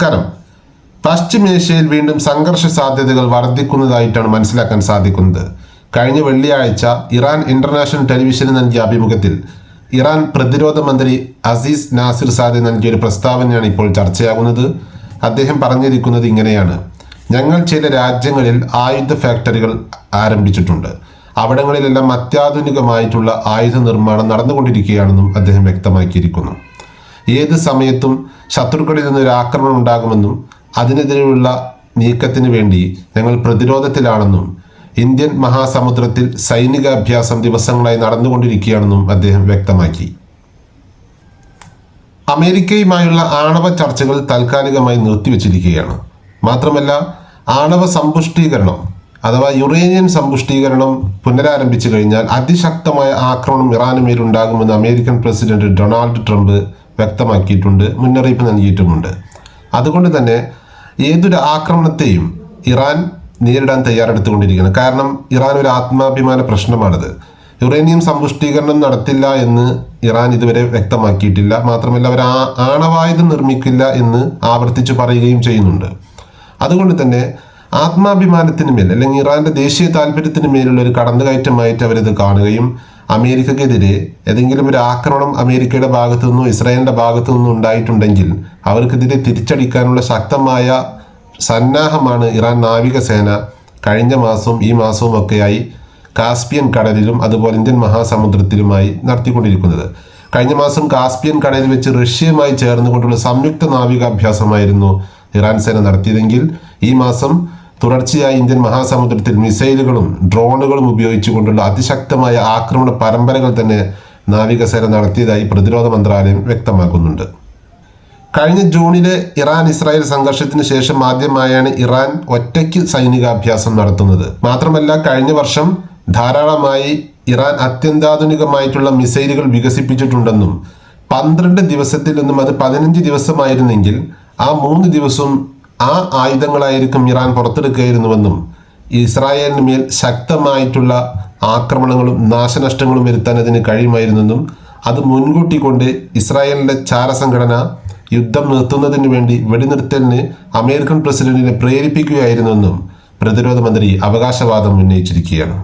നമസ്കാരം. പശ്ചിമേഷ്യയിൽ വീണ്ടും സംഘർഷ സാധ്യതകൾ വർദ്ധിക്കുന്നതായിട്ടാണ് മനസ്സിലാക്കാൻ സാധിക്കുന്നത്. കഴിഞ്ഞ വെള്ളിയാഴ്ച ഇറാൻ ഇന്റർനാഷണൽ ടെലിവിഷന് നൽകിയ അഭിമുഖത്തിൽ ഇറാൻ പ്രതിരോധ മന്ത്രി അസീസ് നാസിർ സാദി നൽകിയ ഒരു പ്രസ്താവനയാണ് ഇപ്പോൾ ചർച്ചയാകുന്നത്. അദ്ദേഹം പറഞ്ഞിരിക്കുന്നത് ഇങ്ങനെയാണ്. ഞങ്ങൾ ചില രാജ്യങ്ങളിൽ ആയുധ ഫാക്ടറികൾ ആരംഭിച്ചിട്ടുണ്ട്. അവിടങ്ങളിലെല്ലാം അത്യാധുനികമായിട്ടുള്ള ആയുധ നിർമ്മാണം നടന്നുകൊണ്ടിരിക്കുകയാണെന്നും അദ്ദേഹം വ്യക്തമാക്കിയിരിക്കുന്നു. ഏത് സമയത്തും ശത്രുക്കളിൽ നിന്നൊരു ആക്രമണം ഉണ്ടാകുമെന്നും അതിനെതിരെയുള്ള നീക്കത്തിന് വേണ്ടി ഞങ്ങൾ പ്രതിരോധത്തിലാണെന്നും ഇന്ത്യൻ മഹാസമുദ്രത്തിൽ സൈനിക അഭ്യാസം ദിവസങ്ങളായി നടന്നുകൊണ്ടിരിക്കുകയാണെന്നും അദ്ദേഹം വ്യക്തമാക്കി. അമേരിക്കയുമായുള്ള ആണവ ചർച്ചകൾ താൽക്കാലികമായി നിർത്തിവച്ചിരിക്കുകയാണ്. മാത്രമല്ല ആണവ സമ്പുഷ്ടീകരണം അഥവാ യുറേനിയം സമ്പുഷ്ടീകരണം പുനരാരംഭിച്ചു കഴിഞ്ഞാൽ അതിശക്തമായ ആക്രമണം ഇറാന് മേലുണ്ടാകുമെന്ന് അമേരിക്കൻ പ്രസിഡന്റ് ഡൊണാൾഡ് ട്രംപ് വ്യക്തമാക്കിയിട്ടുണ്ട് മുന്നറിയിപ്പ് നൽകിയിട്ടുമുണ്ട്. അതുകൊണ്ട് തന്നെ ഏതൊരു ആക്രമണത്തെയും ഇറാൻ നേരിടാൻ തയ്യാറെടുത്തുകൊണ്ടിരിക്കുകയാണ് കാരണം ഇറാൻ ഒരു ആത്മാഭിമാന പ്രശ്നമാണത്. യുറേനിയം സമ്പുഷ്ടീകരണം നടത്തില്ല എന്ന് ഇറാൻ ഇതുവരെ വ്യക്തമാക്കിയിട്ടില്ല. മാത്രമല്ല അവർ ആ ആണവായുധം നിർമ്മിക്കില്ല എന്ന് ആവർത്തിച്ച് പറയുകയും ചെയ്യുന്നുണ്ട്. അതുകൊണ്ട് തന്നെ ആത്മാഭിമാനത്തിന് മേൽ അല്ലെങ്കിൽ ഇറാന്റെ ദേശീയ താല്പര്യത്തിന് മേലുള്ള ഒരു കടന്നുകയറ്റമായിട്ട് അവരിത് കാണുകയും അമേരിക്കക്കെതിരെ ഏതെങ്കിലും ഒരു ആക്രമണം അമേരിക്കയുടെ ഭാഗത്തു നിന്നോ ഇസ്രായേലിന്റെ ഭാഗത്തു നിന്നോ ഉണ്ടായിട്ടുണ്ടെങ്കിൽ അവർക്കെതിരെ തിരിച്ചടിക്കാനുള്ള ശക്തമായ സന്നാഹമാണ് ഇറാൻ നാവികസേന കഴിഞ്ഞ മാസവും ഈ മാസവും ഒക്കെയായി കാസ്പിയൻ കടലിലും അതുപോലെ ഇന്ത്യൻ മഹാസമുദ്രത്തിലുമായി നടത്തിക്കൊണ്ടിരിക്കുന്നത്. കഴിഞ്ഞ മാസം കാസ്പിയൻ കടലിൽ വെച്ച് റഷ്യയുമായി ചേർന്നുകൊണ്ടുള്ള സംയുക്ത നാവികാഭ്യാസമായിരുന്നു ഇറാൻ സേന നടത്തിയതെങ്കിൽ ഈ മാസം തുടർച്ചയായി ഇന്ത്യൻ മഹാസമുദ്രത്തിൽ മിസൈലുകളും ഡ്രോണുകളും ഉപയോഗിച്ചുകൊണ്ടുള്ള അതിശക്തമായ ആക്രമണ പരമ്പരകൾ തന്നെ നാവികസേന നടത്തിയതായി പ്രതിരോധ മന്ത്രാലയം വ്യക്തമാക്കുന്നുണ്ട്. കഴിഞ്ഞ ജൂണിലെ ഇറാൻ ഇസ്രായേൽ സംഘർഷത്തിന് ശേഷം ആദ്യമായാണ് ഇറാൻ ഒറ്റയ്ക്ക് സൈനികാഭ്യാസം നടത്തുന്നത്. മാത്രമല്ല കഴിഞ്ഞ വർഷം ധാരാളമായി ഇറാൻ അത്യന്താധുനികമായിട്ടുള്ള മിസൈലുകൾ വികസിപ്പിച്ചിട്ടുണ്ടെന്നും പന്ത്രണ്ട് ദിവസത്തിൽ നിന്നും അത് പതിനഞ്ച് ദിവസമായിരുന്നെങ്കിൽ ആ മൂന്ന് ദിവസവും ആ ആയുധങ്ങളായിരിക്കും ഇറാൻ പുറത്തെടുക്കുകയായിരുന്നുവെന്നും ഇസ്രായേലിന് മേൽ ശക്തമായിട്ടുള്ള ആക്രമണങ്ങളും നാശനഷ്ടങ്ങളും വരുത്താൻ അതിന് കഴിയുമായിരുന്നെന്നും അത് മുൻകൂട്ടി കൊണ്ട് ഇസ്രായേലിന്റെ ചാരസംഘടന യുദ്ധം നിർത്തുന്നതിന് വേണ്ടി വെടിനിർത്തലിന് അമേരിക്കൻ പ്രസിഡന്റിനെ പ്രേരിപ്പിക്കുകയായിരുന്നെന്നും പ്രതിരോധ മന്ത്രി അവകാശവാദം ഉന്നയിച്ചിരിക്കുകയാണ്.